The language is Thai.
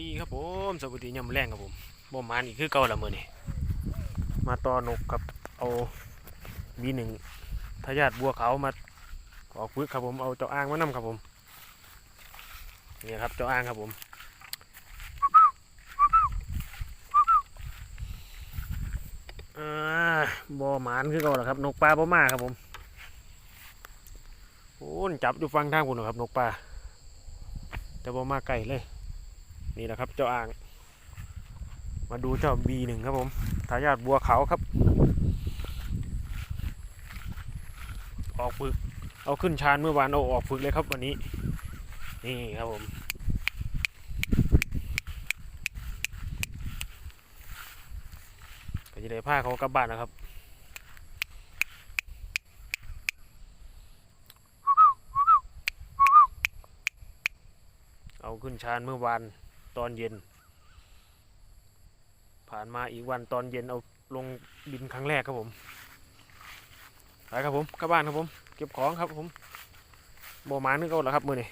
ดีครับผมสวัสดียามแรงครับผมบ่มานอีกคือเก่าละมื้อนี้มาต่อนกกับเอาวีหนึ่งทายาทบัวเขามาออกฝึกครับผมเอาเจ้าอ้างมานํครับผมนี่ครับเจ้าอ้างครับผมอ่าบ่หมานคือเก่าละครับนกปลาบ่มาครับผมโอ้จับอยู่ฟังทางพุ่นะครับนกปลาแต่บ่มาไกลเลย นี่แหละครับเจ้าอ่าง มาดูเจ้า B1 ครับผมทายาทบัวขาวครับ ออกฝึก เอาขึ้นชานเมื่อวานเอาออกฝึกเลยครับวันนี้ นี่ครับผมก็จะได้ผ้าเขากลับบ้านนะครับเอาขึ้นชานเมื่อวาน ตอนเย็น ผ่านมาอีกวันตอนเย็นเอาลงบินครั้งแรกครับผมไปครับผมกลับบ้านครับผม เก็บของครับผมโบหมานึกเอาเหรอครับมือนี่